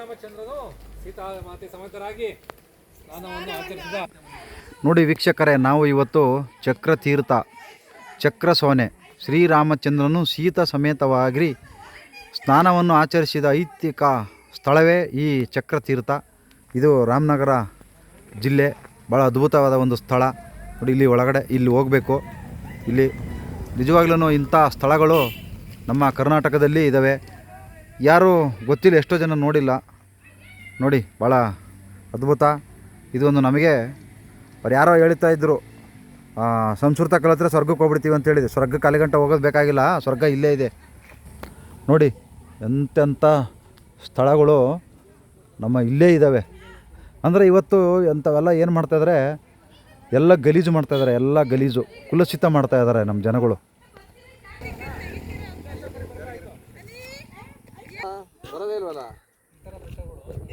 ಶ್ರೀರಾಮಚಂದ್ರನು ಸೀತಾ ಮಾತೆ ಸಮೇತರಾಗಿ ಸ್ನಾನವನ್ನು ಆಚರಿಸಿದ. ನೋಡಿ ವೀಕ್ಷಕರೇ ನಾವು ಇವತ್ತು ಚಕ್ರತೀರ್ಥ ಚಕ್ರ ಸೋನೆ ಶ್ರೀರಾಮಚಂದ್ರನು ಸೀತ ಸಮೇತವಾಗಿ ಸ್ನಾನವನ್ನು ಆಚರಿಸಿದ ಐತಿಕ ಸ್ಥಳವೇ ಈ ಚಕ್ರತೀರ್ಥ. ಇದು ರಾಮನಗರ ಜಿಲ್ಲೆ ಭಾಳ ಅದ್ಭುತವಾದ ಒಂದು ಸ್ಥಳ. ನೋಡಿ ಇಲ್ಲಿ ಒಳಗಡೆ ಇಲ್ಲಿ ಹೋಗಬೇಕು. ಇಲ್ಲಿ ನಿಜವಾಗ್ಲೂ ಇಂಥ ಸ್ಥಳಗಳು ನಮ್ಮ ಕರ್ನಾಟಕದಲ್ಲಿ ಇದ್ದಾವೆ ಯಾರು ಗೊತ್ತಿಲ್ಲ, ಎಷ್ಟೋ ಜನ ನೋಡಿಲ್ಲ. ನೋಡಿ ಭಾಳ ಅದ್ಭುತ. ಇದೊಂದು ನಮಗೆ, ಅವ್ರು ಯಾರೋ ಹೇಳ್ತಾ ಇದ್ದರು ಸಂಸ್ಕೃತ ಕಲಿತ್ರೆ ಸ್ವರ್ಗಕ್ಕೆ ಹೋಗ್ಬಿಡ್ತೀವಿ ಅಂತ ಹೇಳಿದೆ ಅಲ್ಲಿಗಂಟ ಹೋಗೋದು ಬೇಕಾಗಿಲ್ಲ, ಸ್ವರ್ಗ ಇಲ್ಲೇ ಇದೆ. ನೋಡಿ ಎಂತೆಂಥ ಸ್ಥಳಗಳು ನಮ್ಮ ಇಲ್ಲೇ ಇದ್ದಾವೆ ಅಂದರೆ ಇವತ್ತು ಎಂಥವೆಲ್ಲ ಏನು ಮಾಡ್ತಾಯಿದ್ದಾರೆ ಎಲ್ಲ ಗಲೀಜು ಮಾಡ್ತಾಯಿದ್ದಾರೆ ಎಲ್ಲ ಗಲೀಜು. ಕುಲಸಿತ ಮಾಡ್ತಾಯಿದ್ದಾರೆ ನಮ್ಮ ಜನಗಳು.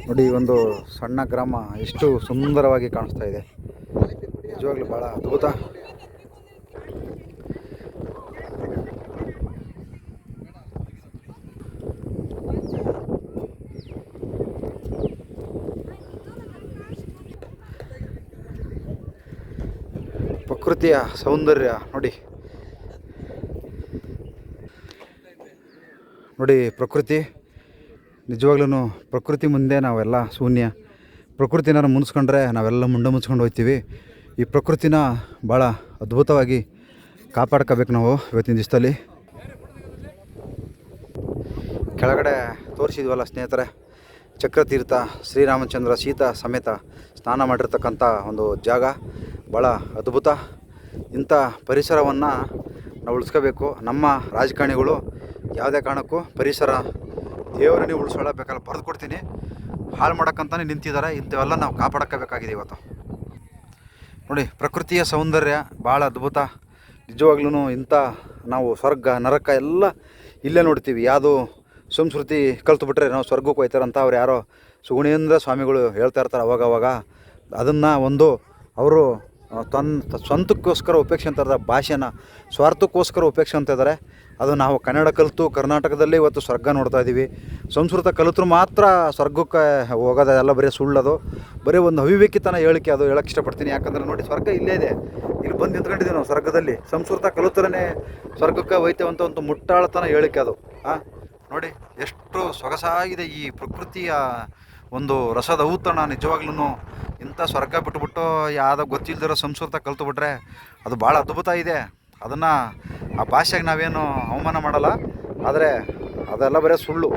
ನೋಡಿ ಒಂದು ಸಣ್ಣ ಗ್ರಾಮ ಎಷ್ಟು ಸುಂದರವಾಗಿ ಕಾಣಿಸ್ತಾ ಇದೆ. ನಿಜವಾಗ್ಲೂ ಭಾಳ ಅದ್ಭುತ. ಪ್ರಕೃತಿಯ ಸೌಂದರ್ಯ, ನೋಡಿ. ನೋಡಿ, ಪ್ರಕೃತಿ. ನಿಜವಾಗ್ಲೂ ಪ್ರಕೃತಿ ಮುಂದೆ ನಾವೆಲ್ಲ ಶೂನ್ಯ. ಪ್ರಕೃತಿನ ಮುನ್ಸ್ಕೊಂಡ್ರೆ ನಾವೆಲ್ಲ ಮುಂಡ ಮುಚ್ಕೊಂಡು ಹೋಗ್ತೀವಿ. ಈ ಪ್ರಕೃತಿನ ಭಾಳ ಅದ್ಭುತವಾಗಿ ಕಾಪಾಡ್ಕೋಬೇಕು ನಾವು ಇವತ್ತಿನ ದಿವಸದಲ್ಲಿ. ಕೆಳಗಡೆ ತೋರಿಸಿದ್ವಲ್ಲ ಸ್ನೇಹಿತರೆ, ಚಕ್ರತೀರ್ಥ, ಶ್ರೀರಾಮಚಂದ್ರ ಸೀತಾ ಸಮೇತ ಸ್ನಾನ ಮಾಡಿರ್ತಕ್ಕಂಥ ಒಂದು ಜಾಗ. ಭಾಳ ಅದ್ಭುತ. ಇಂಥ ಪರಿಸರವನ್ನು ನಾವು ಉಳಿಸ್ಕೋಬೇಕು. ನಮ್ಮ ರಾಜಕಾರಣಿಗಳು ಯಾವುದೇ ಕಾರಣಕ್ಕೂ ಪರಿಸರ ದೇವರನ್ನೇ ಉಳಿಸ್ಕೊಳ್ಳಬೇಕಲ್ಲ ಬರೆದು ಕೊಡ್ತೀನಿ. ಹಾಳು ಮಾಡೋಕ್ಕಂತಾನೆ ನಿಂತಿದ್ದಾರೆ. ಇಂಥವೆಲ್ಲ ನಾವು ಕಾಪಾಡೋಕ್ಕಬೇಕಾಗಿದೆ ಇವತ್ತು. ನೋಡಿ, ಪ್ರಕೃತಿಯ ಸೌಂದರ್ಯ ಭಾಳ ಅದ್ಭುತ. ನಿಜವಾಗ್ಲೂ ಇಂಥ ನಾವು ಸ್ವರ್ಗ, ನರಕ ಎಲ್ಲ ಇಲ್ಲೇ ನೋಡ್ತೀವಿ. ಯಾವುದು ಸಂಸ್ಕೃತಿ ಕಲ್ತ್ಬಿಟ್ರೆ ನಾವು ಸ್ವರ್ಗಕ್ಕೆ ಹೋಯ್ತಾರಂತ ಅವ್ರು ಯಾರೋ ಸುಗುಣೇಂದ್ರ ಸ್ವಾಮಿಗಳು ಹೇಳ್ತಾ ಇರ್ತಾರೆ ಅವಾಗವಾಗ. ಅವಾಗ ಅದನ್ನು ಒಂದು ಅವರು ತನ್ನ ಸ್ವಂತಕ್ಕೋಸ್ಕರ ಉಪೇಕ್ಷೆ ಭಾಷೆನ, ಸ್ವಾರ್ಥಕ್ಕೋಸ್ಕರ ಉಪೇಕ್ಷೆ ಅಂತ ಇದ್ದಾರೆ. ಅದು ನಾವು ಕನ್ನಡ ಕಲಿತು ಕರ್ನಾಟಕದಲ್ಲಿ ಇವತ್ತು ಸ್ವರ್ಗ ನೋಡ್ತಾ ಇದ್ದೀವಿ. ಸಂಸ್ಕೃತ ಕಲಿತರು ಮಾತ್ರ ಸ್ವರ್ಗಕ್ಕೆ ಹೋಗೋದು ಎಲ್ಲ ಬರೀ ಸುಳ್ಳದು. ಬರೀ ಒಂದು ಅವಿವೇಕಿತನ ಹೇಳಿಕೆ ಅದು ಹೇಳಕ್ಕೆ ಇಷ್ಟಪಡ್ತೀನಿ. ಯಾಕಂದ್ರೆ ನೋಡಿ, ಸ್ವರ್ಗ ಇಲ್ಲೇ ಇದೆ. ಇಲ್ಲಿ ಬಂದು ನಿಂತ್ಕೊಂಡಿದ್ದೀವಿ ನಾವು ಸ್ವರ್ಗದಲ್ಲಿ. ಸಂಸ್ಕೃತ ಕಲಿತರೇ ಸ್ವರ್ಗಕ್ಕೆ ಹೋಯ್ತೇವೆ ಅಂತ ಒಂದು ಮುಟ್ಟಾಳತನ ಹೇಳಿಕೆ ಅದು. ಹಾಂ ನೋಡಿ, ಎಷ್ಟು ಸೊಗಸಾಗಿದೆ ಈ ಪ್ರಕೃತಿಯ ಒಂದು ರಸದ ಔತಣ ನಿಜವಾಗ್ಲೂ ಇಂಥ ಸ್ವರ್ಗ ಬಿಟ್ಬಿಟ್ಟು ಯಾವುದೋ ಗೊತ್ತಿಲ್ದಿರೋ ಸಂಸ್ಕೃತ ಕಲ್ತುಬಿಟ್ರೆ ಅದು ಭಾಳ ಅದ್ಭುತ ಇದೆ. ಅದನ್ನು ಆ ಭಾಷೆಗೆ ನಾವೇನು ಅವಮಾನ ಮಾಡಲ್ಲ. ಆದರೆ ಅದೆಲ್ಲ ಬರೀ ಸುಳ್ಳು.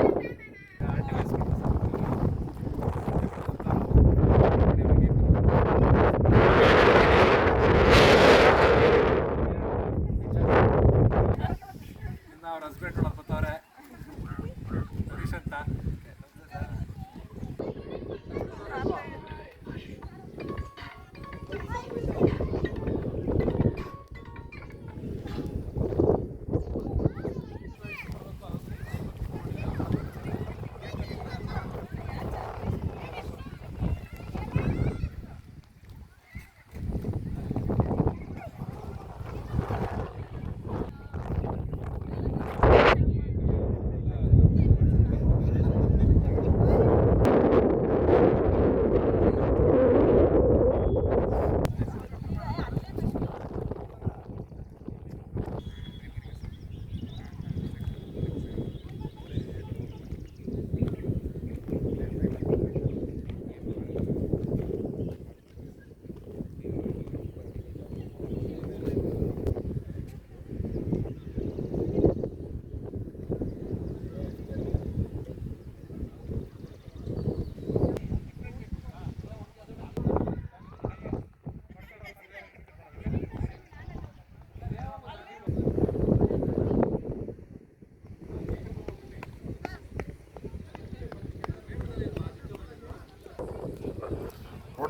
ಅವ್ರ ಹಸ್ಬೆಂಡ್ ಅಂತ.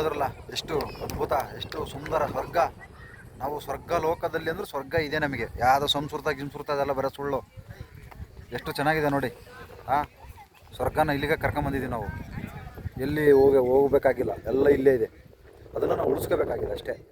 ನೋಡಿದ್ರಲ್ಲ, ಎಷ್ಟು ಅದ್ಭುತ, ಎಷ್ಟು ಸುಂದರ ಸ್ವರ್ಗ. ನಾವು ಸ್ವರ್ಗ ಲೋಕದಲ್ಲಿ ಅಂದ್ರೆ ಸ್ವರ್ಗ ಇದೆ ನಮಗೆ. ಯಾವುದೋ ಸಂಸ್ಕೃತ ಗಿಂಸ್ಕೃತ ಅದೆಲ್ಲ ಬರೋ ಸುಳ್ಳು. ಎಷ್ಟು ಚೆನ್ನಾಗಿದೆ ನೋಡಿ. ಹಾಂ ಸ್ವರ್ಗನ ಇಲ್ಲಿಗೆ ಕರ್ಕೊಂಬಂದಿದ್ದೀವಿ ನಾವು. ಎಲ್ಲಿ ಹೋಗಿ, ಹೋಗ್ಬೇಕಾಗಿಲ್ಲ. ಎಲ್ಲ ಇಲ್ಲೇ ಇದೆ. ಅದನ್ನು ನಾವು ಉಳಿಸ್ಕೋಬೇಕಾಗಿದೆ ಅಷ್ಟೇ.